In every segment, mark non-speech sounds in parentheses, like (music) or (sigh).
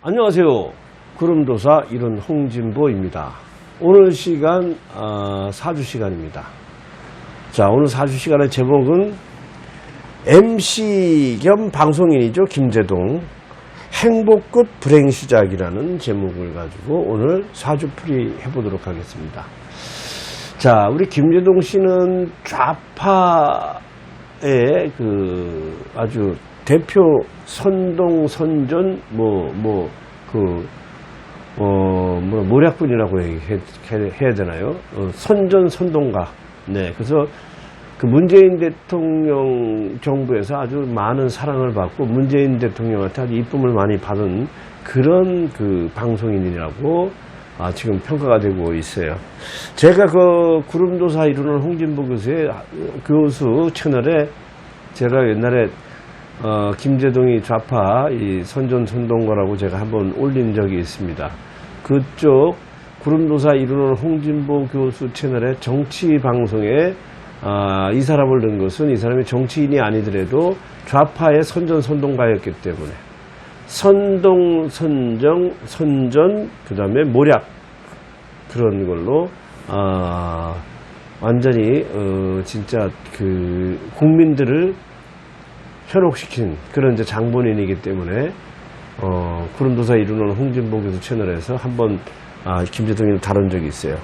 안녕하세요. 구름도사 이른 홍진보입니다. 오늘 시간 아, 사주 시간입니다. 자 오늘 사주 시간의 제목은 MC 겸 방송인이죠 김재동 행복 끝 불행 시작이라는 제목을 가지고 오늘 사주풀이 해보도록 하겠습니다. 자 우리 김재동 씨는 좌파의 그 아주 대표 선동 선전 뭐 뭐 그 어, 뭐, 얘기- 해, 해- 해야 되나요? 어, 선전, 선동가. 네, 그래서 그 문재인 대통령 정부에서 아주 많은 사랑을 받고 문재인 대통령한테 아주 이쁨을 많이 받은 그런 그 방송인이라고 아, 지금 평가가 되고 있어요. 제가 그 구름도사 이루는 홍진보 교수의 교수 채널에 제가 옛날에 어, 김재동이 좌파 이 선전 선동가라고 제가 한번 올린 적이 있습니다. 그쪽 구름도사 이루는 홍진보 교수 채널의 정치 방송에 아, 이 사람을 넣은 것은 이 사람이 정치인이 아니더라도 좌파의 선전 선동가였기 때문에 선동 선정 선전 그 다음에 모략 그런 걸로 아, 완전히 어, 진짜 그 국민들을 현혹시킨 그런 이제 장본인이기 때문에 어, 구름도사 이루는 홍진보 교수 채널에서 한번 아, 김재동이를 다룬 적이 있어요.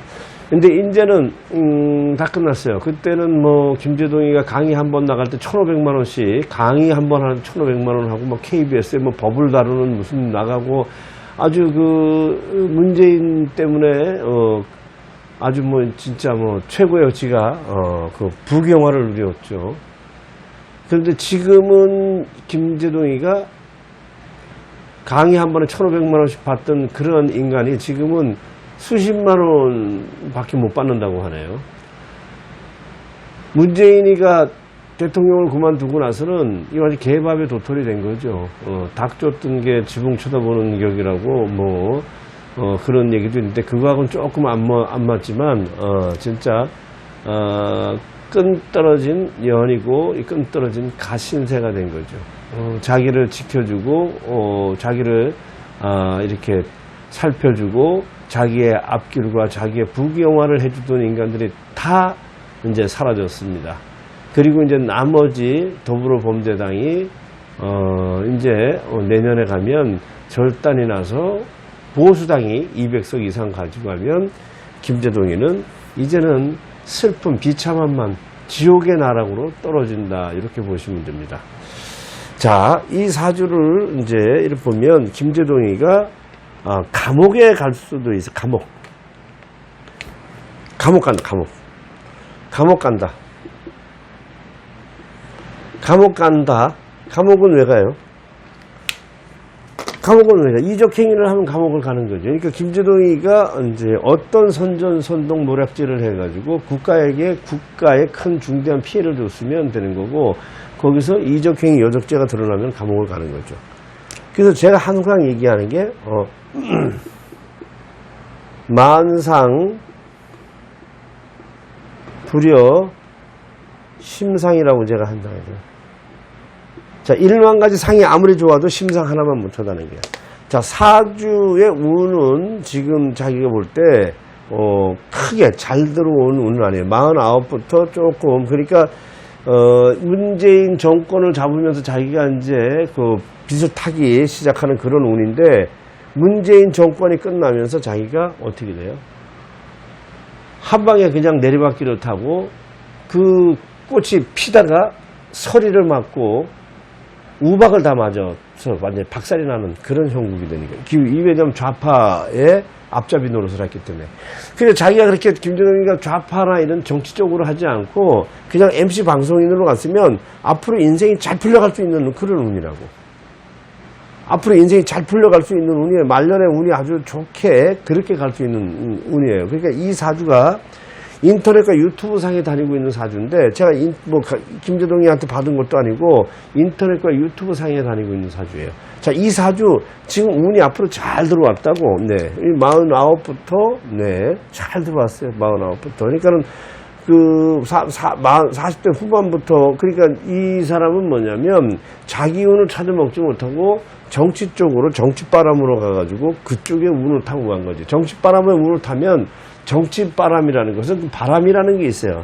근데 이제는 음, 다 끝났어요. 그때는 뭐 김재동이가 강의 한 번 나갈 때 1,500만 원씩 강의 한 번 하는 1,500만 원 하고 뭐 KBS에 뭐 법을 다루는 무슨 나가고 아주 그 문재인 때문에 어 아주 뭐 진짜 뭐 최고의 지가 어그 부경화를 누렸죠. 그런데 지금은 김재동이가 강의 한 번에 1,500만 원씩 받던 그런 인간이 지금은 수십만 원 밖에 못 받는다고 하네요. 문재인이가 대통령을 그만두고 나서는 이 완전 개밥의 도토리 된 거죠. 어, 닭 쫓던 게 지붕 쳐다보는 격이라고 뭐 어, 그런 얘기도 있는데 그거하고는 조금 안, 뭐- 안 맞지만 어, 진짜 어, 끈 떨어진 연이고 이끈 떨어진 가신세가 된 거죠. 어, 자기를 지켜주고 어, 자기를 아, 이렇게 살펴주고 자기의 앞길과 자기의 부경화를 해주던 인간들이 다 이제 사라졌습니다. 그리고 이제 나머지 더불어 범죄당이 어, 이제 어, 내년에 가면 절단이 나서 보수당이 200석 이상 가지고 가면 김재동이는 이제는 슬픔, 비참함만 지옥의 나락으로 떨어진다 이렇게 보시면 됩니다. 자, 이 사주를 이제 이렇게 보면 김재동이가 아, 감옥에 갈 수도 있어. 감옥. 감옥 간다. 감옥. 감옥 간다. 감옥 간다. 감옥은 왜 가요? 감옥은 왜 가? 이적 행위를 하면 감옥을 가는 거죠. 그러니까 김재동이가 이제 어떤 선전 선동 노략질을 해가지고 국가에게 국가에 큰 중대한 피해를 줬으면 되는 거고 거기서 이적 행위 여적죄가 드러나면 감옥을 가는 거죠. 그래서 제가 항상 얘기하는 게 어, (clears throat) 만상 불여 심상이라고 제가 한다. 자, 일만 가지 상이 아무리 좋아도 심상 하나만 못하다는 게. 자, 사주의 운은 지금 자기가 볼 때, 어, 크게 잘 들어온 운은 아니에요. 49부터 조금, 그러니까, 어, 문재인 정권을 잡으면서 자기가 이제 그 빚을 타기 시작하는 그런 운인데, 문재인 정권이 끝나면서 자기가 어떻게 돼요? 한 방에 그냥 내리막길을 타고 그 꽃이 피다가 서리를 맞고 우박을 다 맞아서 완전히 박살이 나는 그런 형국이 되니까. 이 왜냐면 좌파의 앞잡이 노릇을 했기 때문에. 그래서 자기가 그렇게 김정은이가 좌파나 이런 정치적으로 하지 않고 그냥 MC 방송인으로 갔으면 앞으로 인생이 잘 풀려갈 수 있는 그런 운이라고. 앞으로 인생이 잘 풀려갈 수 있는 운이에요. 말년에 운이 아주 좋게 그렇게 갈 수 있는 운- 운이에요. 그러니까 이 사주가 인터넷과 유튜브 상에 다니고 있는 사주인데 제가 인- 뭐 가- 김재동이한테 받은 것도 아니고 인터넷과 유튜브 상에 다니고 있는 사주예요. 자, 이 사주 지금 운이 앞으로 잘 들어왔다고. 네. 이 49부터 네. 잘 들어왔어요. 49부터. 그러니까는 그 사, 사, 마- 40대 후반부터 그러니까 이 사람은 뭐냐면 자기 운을 찾아먹지 못하고 정치 쪽으로 정치 바람으로 가가지고 그쪽에 운을 타고 간 거지. 정치 바람에 운을 타면 정치 바람이라는 것은 그 바람이라는 게 있어요.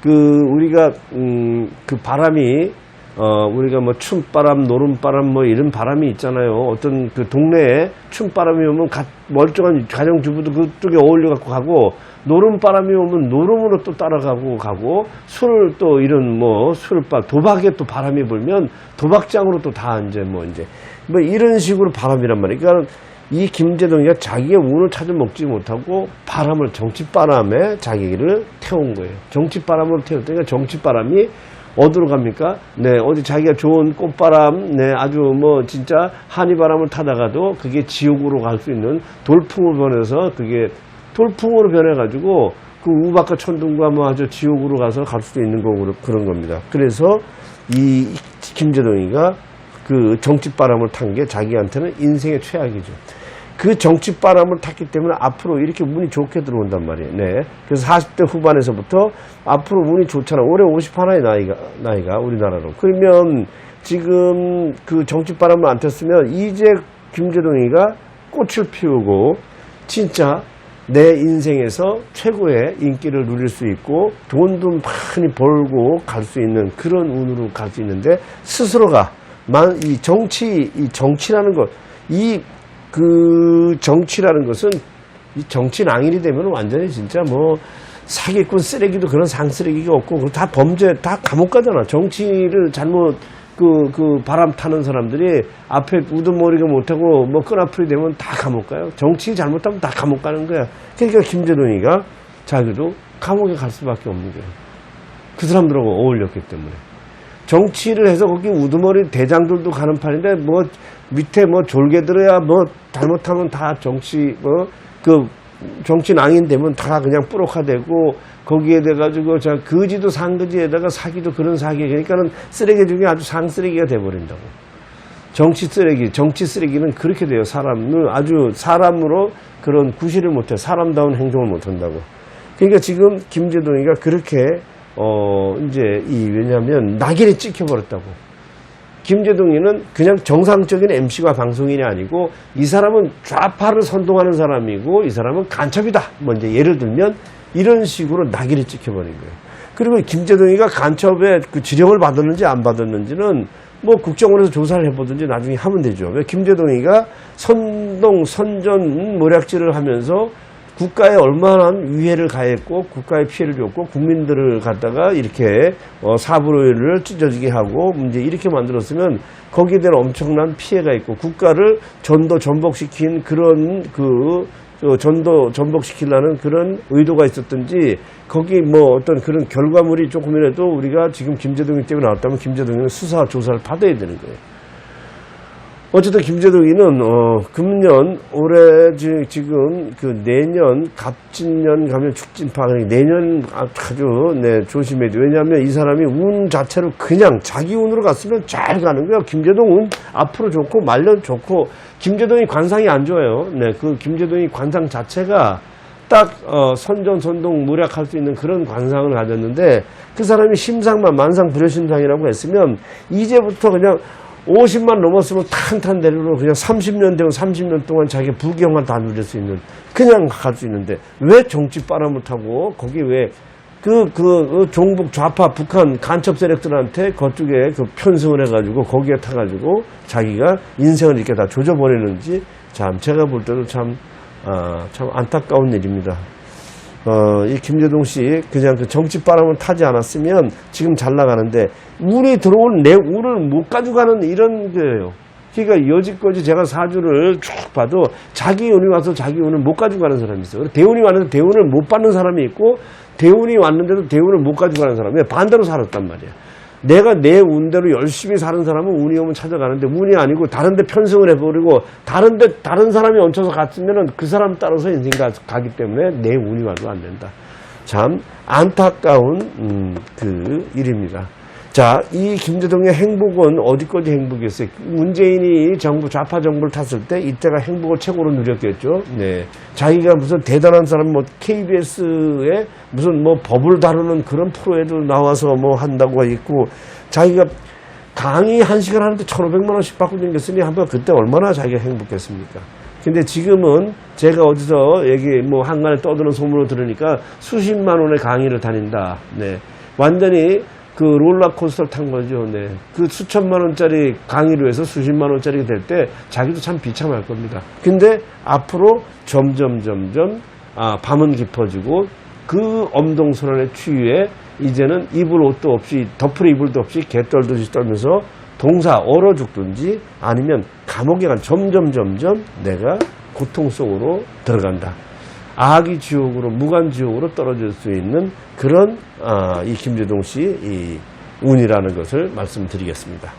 그 우리가 음, 그 바람이 어 우리가 뭐 춤바람, 노름바람 뭐 이런 바람이 있잖아요. 어떤 그 동네에 춤바람이 오면 가, 멀쩡한 가정주부도 그쪽에 어울려 갖고 가고 노름바람이 오면 노름으로 또 따라가고 가고 술을 또 이런 뭐 술바 도박에 또 바람이 불면 도박장으로 또 다 이제 뭐 이제 뭐 이런 식으로 바람이란 말이에요. 그러니까 이 김재동이가 자기의 운을 찾아 먹지 못하고 바람을 정치 바람에 자기를 태운 거예요. 정치 바람으로 태웠으니까 정치 바람이 어디로 갑니까? 네, 어디 자기가 좋은 꽃바람, 네, 아주 뭐 진짜 한이바람을 타다가도 그게 지옥으로 갈 수 있는 돌풍으로 변해서 그게 돌풍으로 변해가지고 그 우박과 천둥과 뭐 아주 지옥으로 가서 갈 수도 있는 거고 그런 겁니다. 그래서 이 김재동이가 그 정치바람을 탄 게 자기한테는 인생의 최악이죠. 그 정치 바람을 탔기 때문에 앞으로 이렇게 운이 좋게 들어온단 말이에요. 네. 그래서 40대 후반에서부터 앞으로 운이 좋잖아. 올해 51의 나이가, 나이가 우리나라로. 그러면 지금 그 정치 바람을 안 탔으면 이제 김재동이가 꽃을 피우고 진짜 내 인생에서 최고의 인기를 누릴 수 있고 돈도 많이 벌고 갈 수 있는 그런 운으로 갈 수 있는데 스스로가 만 이 정치 이 정치라는 것 이 그 정치라는 것은 이 정치 낭인이 되면 완전히 진짜 뭐 사기꾼 쓰레기도 그런 상쓰레기가 없고 다 범죄 다 감옥 가잖아 정치를 잘못 그, 그 바람 타는 사람들이 앞에 우두머리가 못하고 뭐 끈앞풀이 되면 다 감옥 가요. 정치 잘못하면 다 감옥 가는 거야. 그러니까 김재동이가 자기도 감옥에 갈 수밖에 없는 거예요. 그 사람들하고 어울렸기 때문에. 정치를 해서 거기 우두머리 대장들도 가는 판인데 뭐 밑에 뭐 졸개 들어야 뭐 잘못하면 다 정치 뭐그 정치 낭인 되면 다 그냥 뿌록화되고 거기에 돼 가지고 자 거지도 상거지에다가 사기도 그런 사기 그러니까는 쓰레기 중에 아주 상쓰레기가 돼 버린다고. 정치 쓰레기, 정치 쓰레기는 그렇게 돼요. 사람을 아주 사람으로 그런 구실을 못해 사람다운 행동을 못 한다고. 그러니까 지금 김재동이가 그렇게 어 이제 이 왜냐하면 낙인이 찍혀 버렸다고. 김재동이는 그냥 정상적인 MC와 방송인이 아니고 이 사람은 좌파를 선동하는 사람이고 이 사람은 간첩이다. 뭐 이제 예를 들면 이런 식으로 낙인이 찍혀버린 거예요. 그러면 김재동이가 간첩에 그 지령을 받았는지 안 받았는지는 뭐 국정원에서 조사를 해보든지 나중에 하면 되죠. 왜 김재동이가 선동, 선전, 모략질을 하면서 국가에 얼마나 위해를 가했고 국가에 피해를 줬고 국민들을 갖다가 이렇게 어, 사부를 찢어지게 하고 이제 이렇게 만들었으면 거기에 대한 엄청난 피해가 있고 국가를 전도 전복시킨 그런 그 어, 전도 전복시키려는 그런 의도가 있었든지 거기 뭐 어떤 그런 결과물이 조금이라도 우리가 지금 김재동이 때문에 나왔다면 김재동이는 수사 조사를 받아야 되는 거예요. 어쨌든 김재동이는 어, 금년 올해 지- 지금 그 내년 갑진년 가면 축진파 그러니까 내년 아주 네 조심해야 돼. 왜냐하면 이 사람이 운 자체로 그냥 자기 운으로 갔으면 잘 가는 거야. 김재동 운 앞으로 좋고 말년 좋고 김재동이 관상이 안 좋아요. 네, 그 김재동이 관상 자체가 딱 어, 선전 선동 무략할 수 있는 그런 관상을 가졌는데 그 사람이 심상만 만상 불여심상이라고 했으면 이제부터 그냥 50만 넘었으면 탄탄대로로 그냥 30년 되면 30년 동안 자기 부경만 다 누릴 수 있는 그냥 갈 수 있는데 왜 정치 빨아못 타고 거기 왜 그, 그, 어, 종북 좌파 북한 간첩 세력들한테 그쪽에 그 편승을 해가지고 거기에 타가지고 자기가 인생을 이렇게 다 조져버리는지 참 제가 볼 때도 참, 아, 참 안타까운 일입니다. 어, 이 김재동 씨 그냥 그 정치 바람을 타지 않았으면 지금 잘 나가는데 운이 들어온 내 운을 못 가져가는 이런 거예요. 그러니까 여지까지 제가 사주를 쭉 봐도 자기 운이 와서 자기 운을 못 가져가는 사람이 있어요. 대운이 왔는데 대운을 못 받는 사람이 있고 대운이 왔는데도 대운을 못 가져가는 사람이 반대로 살았단 말이에요. 내가 내 운대로 열심히 사는 사람은 운이 오면 찾아가는데 운이 아니고 다른 데 편승을 해버리고 다른 데 다른 사람이 얹혀서 갔으면은 그 사람 따라서 인생 가, 가기 때문에 내 운이 와도 안 된다. 참 안타까운 음, 그 일입니다. 자, 이 김재동의 행복은 어디까지 행복이었어요? 문재인이 정부 좌파 정부를 탔을 때 이때가 행복을 최고로 누렸겠죠. 네, 자기가 무슨 대단한 사람 뭐 KBS에 무슨 뭐 법을 다루는 그런 프로에도 나와서 뭐 한다고 있고 자기가 강의 한 시간 하는데 1,500만 원씩 받고 다녔으니 한번 그때 얼마나 자기가 행복했습니까? 근데 지금은 제가 어디서 얘기 뭐 한간에 떠드는 소문을 들으니까 수십만 원의 강의를 다닌다. 네. 완전히 그 롤러코스터를 탄 거죠. 네. 그 수천만 원짜리 강의로 해서 수십만 원짜리가 될 때 자기도 참 비참할 겁니다. 근데 앞으로 점점 점점 아, 밤은 깊어지고 그 엄동선언의 추위에 이제는 입을 옷도 없이 덮을 이불도 없이 개떨듯이 떨면서 동사 얼어 죽든지 아니면 감옥에 간 점점 점점 내가 고통 속으로 들어간다. 아기 지옥으로 무간 지옥으로 떨어질 수 있는 그런 아, 이 김재동 씨의 이 운이라는 것을 말씀드리겠습니다.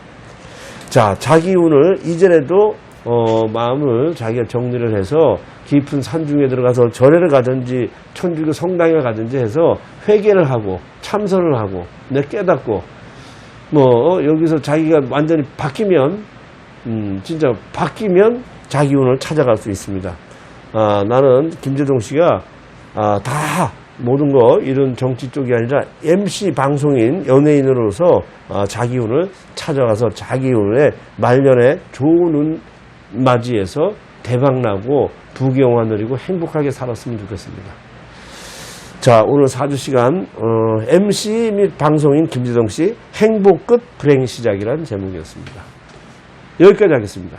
자, 자기 운을 이전에도 어, 마음을 자기가 정리를 해서 깊은 산중에 들어가서 절에를 가든지 천주교 성당에 가든지 해서 회개를 하고 참선을 하고 내 깨닫고 뭐 여기서 자기가 완전히 바뀌면 음, 진짜 바뀌면 자기 운을 찾아갈 수 있습니다. 아, 나는 김재동 씨가 아, 다 모든 거 이런 정치 쪽이 아니라 MC 방송인 연예인으로서 아, 자기 운을 찾아가서 자기 운의 말년에 좋은 운 맞이해서 대박나고 부귀영화 누리고 행복하게 살았으면 좋겠습니다. 자, 오늘 4주 시간 어, MC 및 방송인 김재동 씨 행복 끝 불행 시작이라는 제목이었습니다. 여기까지 하겠습니다.